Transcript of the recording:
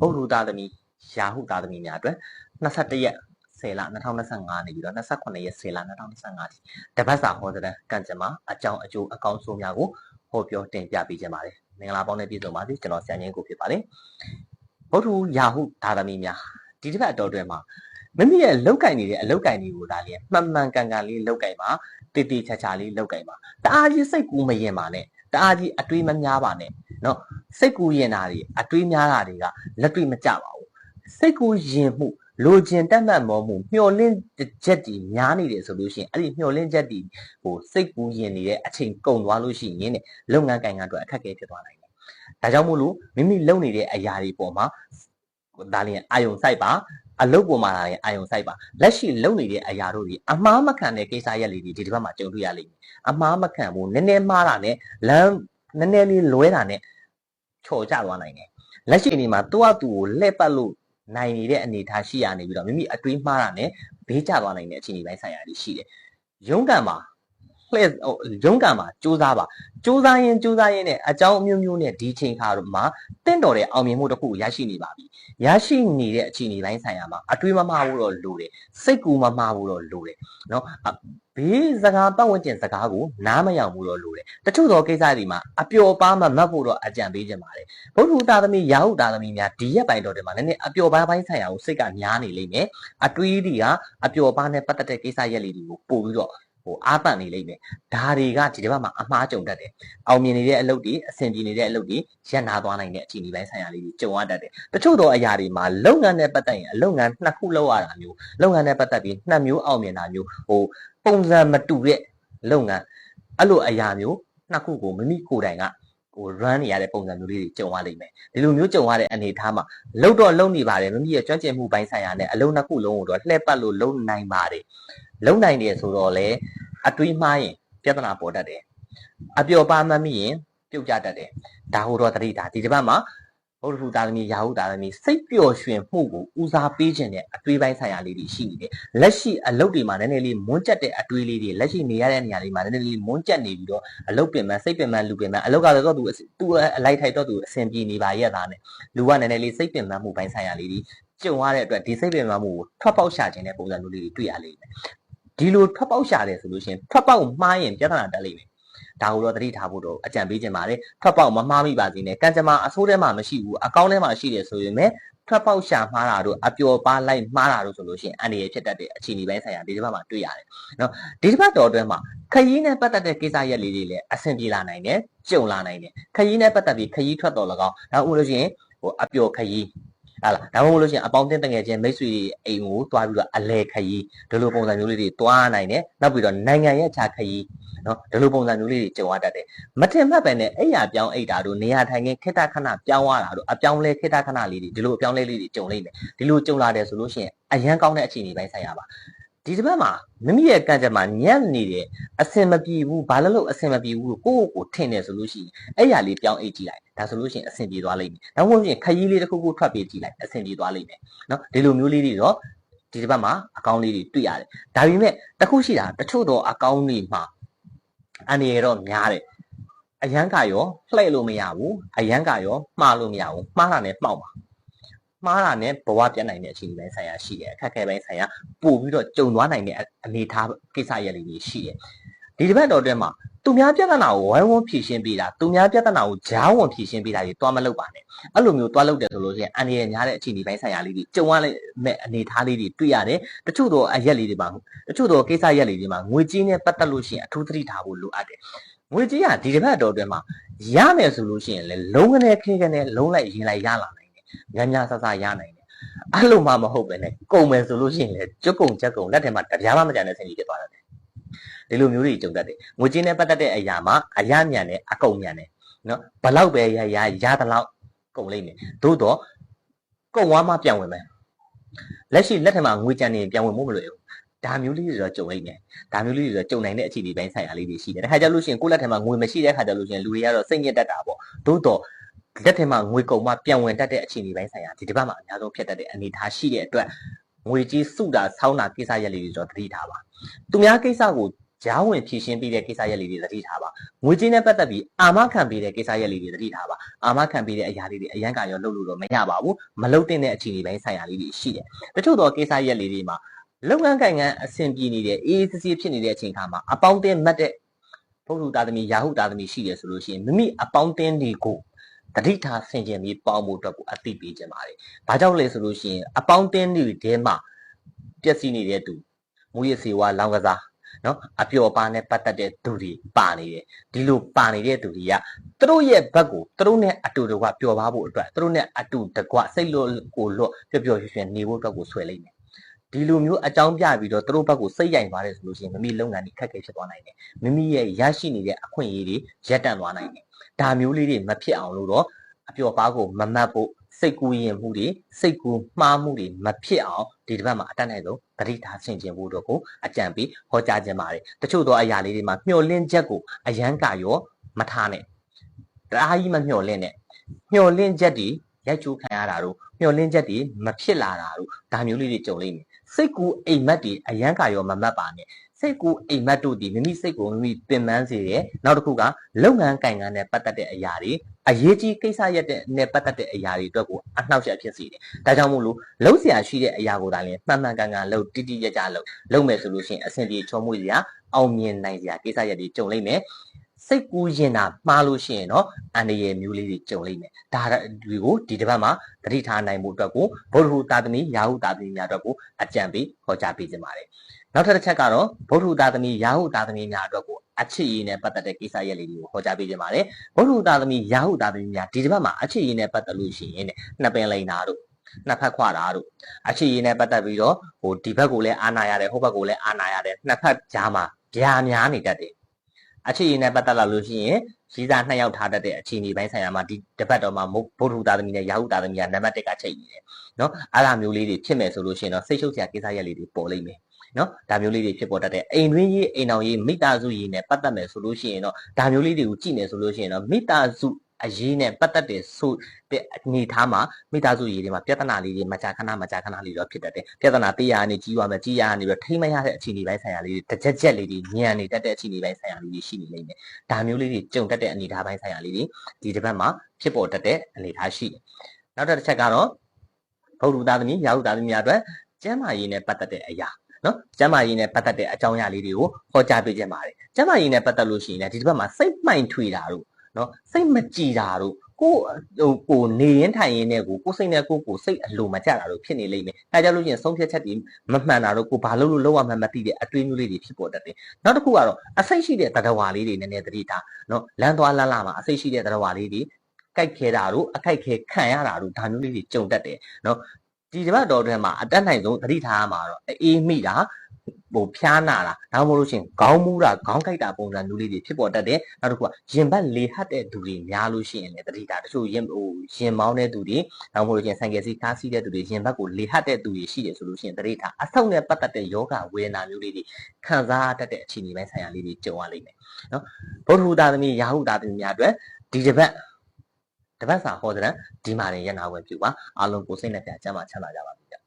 ဗုဒ္ဓသားသမီးရာဟုသားသမီးများအတွက်21ရက်10လ2025နေပြီးတော့28ရက်10လ2025ထိတပတ်စာဟောတဲ့ကံကြမ္မာအကြောင်းအကျိုးအကောင်းဆုံးများကိုဟောပြောတင်ပြပေးခြင်းပါတယ်မင်္ဂလာပေါင်းနဲ့ပြည့်စုံပါစေကျွန်တော်ဆရာငင်းကိုဖြစ်ပါတယ်ဗုဒ္ဓရာဟုသားသမီးများဒီတစ်ပတ်အတော်တွင်မှာမိမိရဲ့လောက်ကင်နေတဲ့အလောက်ကင်တွေကိုဒါလေးမှန်မှန်ကန်ကန်လေးလောက်ကင်ပါတိတိချာချာလေးလောက်ကင်ပါတအားကြီးစိတ်ကူးမရင်ပါနဲ့ တအားကြီးအတွေးမများပါနဲ့နော်စိတ်ကူးရင်တာတွေအတွေးများတာတွေကလက်တွေ့မကြပါဘူးစိတ်ကူးရင်မှုလိုချင်တတ်မှတ်မောမှုမျောလင့်ချက်တွေများနေတယ်ဆိုလို့ရှိရင်အဲ့ဒီမျောလင့်ချက်တွေဟိုစိတ်ကူးရင်နေတဲ့အချိန်ကုန်သွားလို့ရှိရင်လုပ်ငန်းကိုင်ကအတွက်အခက်အခဲဖြစ်သွားနိုင်တယ်ဒါကြောင့်မို့လို့မိမိလုပ်နေတဲ့အရာတွေပေါ်မှာဒါလျင်အာယုံစိုက်ပါ အလုပ်ပေါ်မှာလည်းအာယုံစိုက်ပါလက်ရှိလုပ်နေတဲ့အရာတို့ဒီအမားမခံတဲ့ကိစ္စရက်လေးတွေဒီတစ်ပတ်မှာကြုံတွေ့ရလိမ့်မယ်အမားမခံဘူးနည်းနည်းမှားတာနဲ့လမ်းနည်းနည်းလေးလွဲတာနဲ့ချော်ကျသွားနိုင်တယ်လက်ရှိအနေမှာသူ့အတူကိုလှည့်ပတ်လို့နိုင်နေတဲ့အနေအထားရှိရနေပြီးတော့မိမိအတွေးမှားတာနဲ့ဘေးကျသွားနိုင်တဲ့အခြေအနေပိုင်းဆိုင်ရာတွေရှိတယ်ရုံးကန်မှာ လှည့်ဟိုရုံးကန်မှာစူးစမ်းပါစူးစမ်းရင်စူးစမ်းရင်နဲ့အကြောင်းအမျိုးမျိုးနဲ့ဒီချိန်ခါမှာတင့်တော်တဲ့အောင်မြင်မှုတစ်ခုကိုရရှိနေပါပြီရရှိနေတဲ့အခြေအနေပိုင်းဆိုင်ရာမှာအတွေးမမှားဘူးတော့လိုတယ်စိတ်ကူမမှားဘူးတော့လိုတယ်เนาะဘေးစကားပတ်ဝန်းကျင်စကားကိုနားမယောင်ဘူးတော့လိုတယ်တချို့သောကိစ္စတွေမှာအပျော်ပါမှမတ်ဖို့တော့အကြံပေးခြင်းပါတယ်ဘုဒ္ဓသားသမီးရာဟုသားသမီးများဒီရက်ပိုင်းတော်တွေမှာနည်းနည်းအပျော်ပါပိုင်းဆိုင်ရာကိုစိတ်ကများနေလိမ့်မယ်အတွေးတွေကအပျော်ပါနဲ့ပတ်သက်တဲ့ကိစ္စရက်လေးတွေကိုပို့ပြီးတော့ ဟိုအားပန့်နေလိမ့်မယ်ဒါတွေကဒီတစ်ပတ်မှာအမှားကြုံတတ်တယ်အောင်မြင်နေတဲ့အလုပ်တွေအဆင်ပြေနေတဲ့အလုပ်တွေရပ်နာသွားနိုင်တဲ့အခြေအနေပိုင်းဆိုင်ရာလေးတွေကြုံရတတ်တယ်တချို့သောအရာတွေမှာလုပ်ငန်းနဲ့ပတ်သက်ရင်အလုပ်ငန်းနှစ်ခုလုပ်ရတာမျိုးလုပ်ငန်းနဲ့ပတ်သက်ပြီးနှစ်မျိုးအောင်မြင်တာမျိုးဟိုပုံစံမတူတဲ့လုပ်ငန်းအဲ့လိုအရာမျိုးနှစ်ခုကိုမိမိကိုယ်တိုင်ကဟို run နေရတဲ့ပုံစံမျိုးလေးတွေကြုံရလိမ့်မယ်ဒီလိုမျိုးကြုံရတဲ့အနေအထားမှာလုံတော့လုံနေပါတယ်မိမိရဲ့ကျွမ်းကျင်မှုပိုင်းဆိုင်ရာနဲ့အလုံးနှစ်ခုလုံးကိုတော့လှည့်ပတ်လို့လုံနိုင်ပါတယ် လုံနိုင်တယ်ဆိုတော့လေအတွေးမှားရင်ပြဿနာပေါ်တတ်တယ်အပျော်ပါမှမိရင်ပြုတ်ကြတတ်တယ်ဒါဟိုတော့တတိတာဒီတစ်ပတ်မှာဘုဒ္ဓဟူသားသမီးရာဟုသားသမီးစိတ်ပျော်ရွှင်မှုကိုဦးစားပေးခြင်းနဲ့အတွေးပိုင်းဆိုင်ရာလေးတွေရှိနေတယ်လက်ရှိအလုပ်တွေမှာနည်းနည်းလေးမွန်းကျက်တဲ့အတွေးလေးတွေလက်ရှိနေရတဲ့နေရာလေးမှာနည်းနည်းလေးမွန်းကျက်နေပြီးတော့အလုပ်ပင်ပန်းစိတ်ပင်ပန်းလူပင်ပန်းအလုပ်ကတော့သူသူအလိုက်ထိုက်တော့သူအဆင်ပြေနေပါရဲ့သားနဲ့လူကနည်းနည်းလေးစိတ်ပင်ပန်းမှုပိုင်းဆိုင်ရာလေးတွေကြုံရတဲ့အတွက်ဒီစိတ်ပင်ပန်းမှုကိုထွက်ပေါက်ရှာခြင်းတဲ့ပုံစံမျိုးလေးတွေတွေ့ရလိမ့်မယ် ဒီလိုထွက်ပေါက်ရှာတယ်ဆိုလို့ရှိရင်ထွက်ပေါက်မှားရင်ပြဿနာတက်လိမ့်မယ်ဒါကိုတော့သတိထားဖို့တော့အကြံပေးခြင်းပါတယ်ထွက်ပေါက်မမှားမိပါစေနဲ့ကံကြမ္မာအဆိုးထဲမှာမရှိဘူးအကောင်းထဲမှာရှိတယ်ဆိုရင်လည်းထွက်ပေါက်ရှာမှားတာတို့အပျော်ပါလိုက်မှားတာတို့ဆိုလို့ရှိရင်အန္တရာယ်ဖြစ်တတ်တဲ့အခြေအနေပိုင်းဆိုင်ရာဒီတစ်ပတ်မှာတွေ့ရတယ်နော်ဒီတစ်ပတ်တော်အတွင်းမှာခရီးနဲ့ပတ်သက်တဲ့ကိစ္စရက်လေးတွေလည်းအဆင်ပြေလာနိုင်တယ်ကြုံလာနိုင်တယ်ခရီးနဲ့ပတ်သက်ပြီးခရီးထွက်တော်၎င်းဒါဥလို့ရှိရင်ဟိုအပျော်ခရီး ဟာလားဒါမှမဟုတ်လို့ရှိရင်အပေါင်းအသင်းတငယ်ချင်းမိတ်ဆွေတွေအိမ်ကိုတွားပြီးတော့အလဲခရီးဒီလိုပုံစံမျိုးလေးတွေတွားနိုင်တယ်နောက်ပြီးတော့နိုင်ငံရဲ့ခြားခရီးနော်ဒီလိုပုံစံမျိုးလေးတွေကြုံရတတ်တယ်မထင်မှတ်ပဲနဲ့အဲ့ရပြောင်းအိတ်တာတို့နေရာထိုင်ခင်းခိတ္တခဏပြောင်းသွားတာတို့အပြောင်းလဲခိတ္တခဏလေးတွေဒီလိုအပြောင်းလဲလေးတွေကြုံလိမ့်မယ်ဒီလိုကြုံလာတယ်ဆိုလို့ရှိရင်အရန်ကောင်းတဲ့အခြေအနေပိုင်းဆိုင်ရပါ ဒီတစ်ပတ်မှာမိမိရဲ့ကံကြမ္မာညံ့နေတယ်အစင်မပြေဘူးဘာလို့လို့အစင်မပြေဘူးကိုယ့်ကိုယ်ကိုထင်တယ်ဆိုလို့ရှိရင်အဲ့ရလေးပြောင်းအိတ်ကြည့်လိုက်ဒါဆိုလို့ရှိရင်အဆင်ပြေသွားလိမ့်မယ်။နောက်မှလို့ရှိရင်ခရီးလေးတစ်ခုခုထွက်ပြေးကြည့်လိုက်အဆင်ပြေသွားလိမ့်မယ်။နော်ဒီလိုမျိုးလေးတွေတော့ဒီတစ်ပတ်မှာအကောင့်လေးတွေတွေ့ရတယ်။ဒါပေမဲ့တစ်ခုရှိတာတချို့တော့အကောင့်တွေမှာအနေရတော့များတယ်။အရန်ကရောလှည့်လို့မရဘူး။အရန်ကရောမှားလို့မရဘူး။မှားတာနဲ့မှောက်ပါ။ မှားတာနဲ့ဘဝပြတ်နိုင်တဲ့အခြေအနေပိုင်းဆိုင်ရာရှိတယ်အခက်အခဲပိုင်းဆိုင်ရာပို့ပြီးတော့ကြုံသွားနိုင်တဲ့အနေအထားကိစ္စရပ်လေးတွေရှိတယ်။ဒီတစ်ပတ်တော်အတွင်းမှာသူများပြဿနာကိုဝိုင်းဝန်းဖြေရှင်းပေးတာသူများပြဿနာကိုကြားဝင်ဖြေရှင်းပေးတာတွေတွားမလုပ်ပါနဲ့အဲ့လိုမျိုးတွားလုပ်တယ်ဆိုလို့ရှိရင်အန်ဒီရညားတဲ့အခြေအနေပိုင်းဆိုင်ရာလေးတွေကြုံရတဲ့အနေအထားလေးတွေတွေ့ရတယ်တချို့တော့အရက်လေးတွေမှာတချို့တော့ကိစ္စရက်လေးတွေမှာငွေကြေးနဲ့ပတ်သက်လို့ရှိရင်အထူးသတိထားဖို့လိုအပ်တယ်ငွေကြေးကဒီတစ်ပတ်တော်အတွင်းမှာရမယ်ဆိုလို့ရှိရင်လည်းလုံးကနေခေကနေလုံးလိုက်ရင်လိုက်ရလာ နိုင်တယ်ညညာဆဆရနိုင်တယ်အဲ့လိုမှမဟုတ်ပဲねကုန်မယ်ဆိုလို့ရှိရင်လည်းကြွကုံချက်ကုံလက်ထဲမှာတပြားမှမကြံတဲ့ဆင်ကြီးဖြစ်သွားတယ်ဒီလိုမျိုးတွေကြုံတတ်တယ်ငွေကြေးနဲ့ပတ်သက်တဲ့အရာမှာအရမြန်နဲ့အကုန်မြန်တယ်နော်ဘလောက်ပဲရရရသလောက်ကုန်လိမ့်မယ်သို့တော့ကုန်သွားမှပြန်ဝင်မယ်လက်ရှိလက်ထက်မှာငွေကြံနေပြန်ဝင်မှုမလွယ်ဘူးဒါမျိုးလေးတွေတော့ကြုံလိမ့်မယ်ဒါမျိုးလေးတွေတော့ကြုံနိုင်တဲ့အခြေအနေပိုင်းဆိုင်ရာလေးတွေရှိတယ်တခါကြလို့ရှိရင်ကိုယ့်လက်ထက်မှာငွေမရှိတဲ့ခါကြလို့ရှိရင်လူတွေကတော့စိတ်ညစ်တတ်တာပေါ့သို့တော့ လက်ထက်မှာငွေကုန်မှပြန်ဝင်တတ်တဲ့အခြေအနေပိုင်းဆိုင်ရာဒီတစ်ပတ်မှာအများဆုံးဖြစ်တတ်တဲ့အနေအထားရှိတဲ့အတွက်ငွေကြီးစုတာဆောင်းတာကိစ္စရက်လေးတွေတော့သတိထားပါသူများကိစ္စကိုဂျားဝင်ဖြည့်ရှင်းပြီးတဲ့ကိစ္စရပ်လေးတွေသတိထားပါငွေကြေးနဲ့ပတ်သက်ပြီးအာမခံပေးတဲ့ကိစ္စရပ်လေးတွေသတိထားပါအာမခံပေးတဲ့အရာလေးတွေအရန်ကရောလုပ်လို့တော့မရပါဘူးမလုပ်တဲ့အခြေအနေပိုင်းဆိုင်ရာလေးတွေရှိတယ်တချို့သောကိစ္စရပ်လေးတွေမှာလုပ်ငန်းကိုင်ငန်းအဆင်ပြေနေတဲ့အေးအေးဆေးဆေးဖြစ်နေတဲ့အချိန်ခါမှာအပေါင်းအသင်းမတ်တဲ့ဘုဟုသားသမီးယာဟုသားသမီးရှိတယ်ဆိုလို့ရှိရင်မိမိအပေါင်းအသင်းတွေကို တတိထားဆင်ခြင်ပြီးပေါင်းဖို့အတွက်ကိုအသိပေးခြင်းပါတယ်။ဘာကြောင့်လဲဆိုလို့ရှိရင်အပေါင်းအသင်းတွေထဲမှာပျက်စီးနေတဲ့သူမူရစေဝါလောင်းကစားနော်အပျော်ပါနဲ့ပတ်သက်တဲ့သူတွေပါနေတယ်ဒီလိုပါနေတဲ့သူတွေကသူတို့ရဲ့ဘက်ကိုသူတို့နဲ့အတူတကွပျော်ပါဖို့အတွက်သူတို့နဲ့အတူတကွစိတ်လွတ်ကိုလွတ်ပျော်ပျော်ရွှင်ရွှင်နေဖို့အတွက်ကိုဆွဲလိုက်မယ် ဒီလိုမျိုးအကြောင်းပြပြီးတော့သူတို့ဘက်ကိုစိတ်ရိုင်ပါတယ်ဆိုလို့ရှိရင်မိမိလုပ်ငန်းတွေခက်ခဲဖြစ်သွားနိုင်တယ်မိမိရဲ့ရရှိနေတဲ့အခွင့်အရေးတွေရပ်တန့်သွားနိုင်တယ်ဒါမျိုးလေးတွေမဖြစ်အောင်လို့တော့အပျော်ပါကိုမမတ်ဖို့စိတ်ကူးရင်မှုတွေစိတ်ကူးမှားမှုတွေမဖြစ်အောင်ဒီတစ်ပတ်မှာအတတ်နိုင်ဆုံးဂရိထားဆင်ခြင်ဖို့တော့ကိုအကြံပေးဟောကြားခြင်းပါတယ်တချို့သောအရာလေးတွေမှာမျှော်လင့်ချက်ကိုအယံကရောမထားနဲ့တအားကြီးမမျှော်လင့်နဲ့မျှော်လင့်ချက်တွေရိုက်ချိုးခံရတာတို့မျှော်လင့်ချက်တွေမဖြစ်လာတာတို့ဒါမျိုးလေးတွေကြုံလိမ့်မယ် စိတ်ကူအိမ်မက်တွေအရန်ကာရောမမတ်ပါနဲ့စိတ်ကူအိမ်မက်တို့ဒီမိမိစိတ်ကိုမိမိပင်ပန်းစေတယ်နောက်တစ်ခုကလုပ်ငန်းကိုင်ကန်းနဲ့ပတ်သက်တဲ့အရာတွေအရေးကြီးကိစ္စရက်တဲ့နဲ့ပတ်သက်တဲ့အရာတွေအတွက်ကိုအနှောက်အယှက်ဖြစ်စေတယ်ဒါကြောင့်မို့လို့လုံးဆရာရှိတဲ့အရာကိုဒါလည်းမှန်မှန်ကန်ကန်လုပ်တိတိကျကျလုပ်လုပ်မယ်ဆိုလို့ရှိရင်အဆင်ပြေချောမွေ့စရာအောင်မြင်နိုင်စရာကိစ္စရက်တွေကြုံလိမ့်မယ် စိတ်ကူးရင်တာမှားလို့ရှိရင်တော့အန္တရာယ်မျိုးလေးတွေကြုံလိမ့်မယ်ဒါတွေကိုဒီတစ်ပတ်မှာသတိထားနိုင်မှုအတွက်ကိုဗုဒ္ဓဟူသာသမီယာဟုသာသမီများအတွက်ကိုအကြံပေးဟောကြားပေးခြင်းပါတယ်နောက်ထပ်တစ်ချက်ကတော့ဗုဒ္ဓဟူသာသမီယာဟုသာသမီများအတွက်ကိုအချစ်ရည်နဲ့ပတ်သက်တဲ့ကိစ္စရပ်လေးတွေကိုဟောကြားပေးခြင်းပါတယ်ဗုဒ္ဓဟူသာသမီယာဟုသာသမီများဒီတစ်ပတ်မှာအချစ်ရည်နဲ့ပတ်သက်လို့ရှိရင်နှစ်ပင်လိန်တာတို့နှစ်ဖက်ခွာတာတို့အချစ်ရည်နဲ့ပတ်သက်ပြီးတော့ဟိုဒီဘက်ကိုလည်းအာနာရတယ်ဟိုဘက်ကိုလည်းအာနာရတယ်နှစ်ဖက်ကြားမှာဗျာများနေတတ်တယ် အချစ်ရည်နဲ့ပတ်သက်လာလို့ရှိရင်ရီးစားနှစ်ယောက်ထားတတ်တဲ့အခြေအနေပိုင်းဆိုင်ရာမှာဒီတပတ်တော်မှာဗုဒ္ဓဟူသားသမီးနဲ့ယာဟုသားသမီးကနံပါတ်1ကချိန်နေတယ်နော်အဲ့လိုမျိုးလေးတွေဖြစ်မယ်ဆိုလို့ရှိရင်တော့စိတ်ရှုပ်စရာကိစ္စရပ်လေးတွေပေါ်လိမ့်မယ်နော်ဒါမျိုးလေးတွေဖြစ်ပေါ်တတ်တဲ့အိမ်တွင်းရေးအိမ်အောင်ရေးမိသားစုရေးနဲ့ပတ်သက်မယ်ဆိုလို့ရှိရင်တော့ဒါမျိုးလေးတွေကိုကြည့်နေဆိုလို့ရှိရင်တော့မိသားစု အရေးနဲ့ပတ်သက်တဲ့ဆိုတဲ့အနေထားမှာမိသားစုရေးတွေမှာပြဿနာလေးတွေမကြာခဏမကြာခဏလေးတော့ဖြစ်တတ်တယ်ပြဿနာတရားကနေကြီးသွားမယ်ကြီးရကနေပြီးထိမရတဲ့အခြေအနေပိုင်းဆိုင်ရာလေးတွေတစ်ချက်ချက်လေးတွေညံနေတတ်တဲ့အခြေအနေပိုင်းဆိုင်ရာလေးတွေရှိနေလိမ့်မယ်ဒါမျိုးလေးတွေကြုံတတ်တဲ့အနေထားပိုင်းဆိုင်ရာလေးတွေဒီတစ်ပတ်မှာဖြစ်ပေါ်တတ်တဲ့အနေထားရှိတယ်နောက်တစ်ချက်ကတော့ဘုဒ္ဓသားသမီးရာဟုသားသမီးများအတွက်ကျမ်းမာရေးနဲ့ပတ်သက်တဲ့အရာနော်ကျမ်းမာရေးနဲ့ပတ်သက်တဲ့အကြောင်းအရာလေးတွေကိုဟောကြားပေးခြင်းပါတယ်ကျမ်းမာရေးနဲ့ပတ်သက်လို့ရှိရင်လည်းဒီတစ်ပတ်မှာစိတ်မှိုင်ထွေတာတို့ နော်စိတ်မကြည်တာတို့ကိုဟိုကိုနေရင်ထိုင်ရင်နဲ့ကိုကိုစိတ်နဲ့ကိုကိုစိတ်အလိုမကျတာတို့ဖြစ်နေလိမ့်မယ်။ဒါကြောင့်လို့ချင်းဆုံးဖြတ်ချက်တွေမမှန်တာတို့ကိုဘာလို့လို့လောက်ရမှန်းမသိတဲ့အတွေးမျိုးလေးတွေဖြစ်ပေါ်တတ်တယ်။နောက်တစ်ခုကတော့အစိတ်ရှိတဲ့တရဝါလေးတွေနည်းနည်းသတိထားနော်လမ်းသွားလမ်းလာမှာအစိတ်ရှိတဲ့တရဝါလေးတွေကြိုက်ခဲတာတို့အခိုက်ခဲခံရတာတို့ဒါမျိုးလေးတွေကြုံတတ်တယ်နော် ဒီတစ်ပတ်တော်တွင်မှာအတက်နိုင်ဆုံးသတိထားရမှာတော့အေးမိတာဟိုဖျားနာတာဒါမှမဟုတ်လို့ရှိရင်ခေါင်းမူးတာခေါင်းကိုက်တာပုံစံမျိုးလေးတွေဖြစ်ပေါ်တတ်တယ်နောက်တစ်ခုကရင်ဘတ်လေဟတ်တဲ့သူတွေများလို့ရှိရင်လည်းတတိတာတချို့ရင်ဟိုရင်မောင်းတဲ့သူတွေဒါမှမဟုတ်လို့ရှိရင်ဆိုင်ကယ်စီကားစီးတဲ့သူတွေရင်ဘတ်ကိုလေဟတ်တဲ့သူတွေရှိတယ်ဆိုလို့ရှိရင်တတိတာအဆောက်နဲ့ပတ်သက်တဲ့ယောဂဝေဒနာမျိုးလေးတွေခံစားတတ်တဲ့အခြေအနေပိုင်းဆိုင်ရာလေးတွေကြုံရလိမ့်မယ်နော်ဗုဒ္ဓဟူသားသမီးယာဟုသားသမီးများအတွက်ဒီတစ်ပတ် တပတ်စာဟောတဲ့ဒီမှာရင်ရနာဝင်ပြုပါအားလုံးကိုစိတ်နဲ့ပြချမ်းသာချမ်းသာကြပါစေ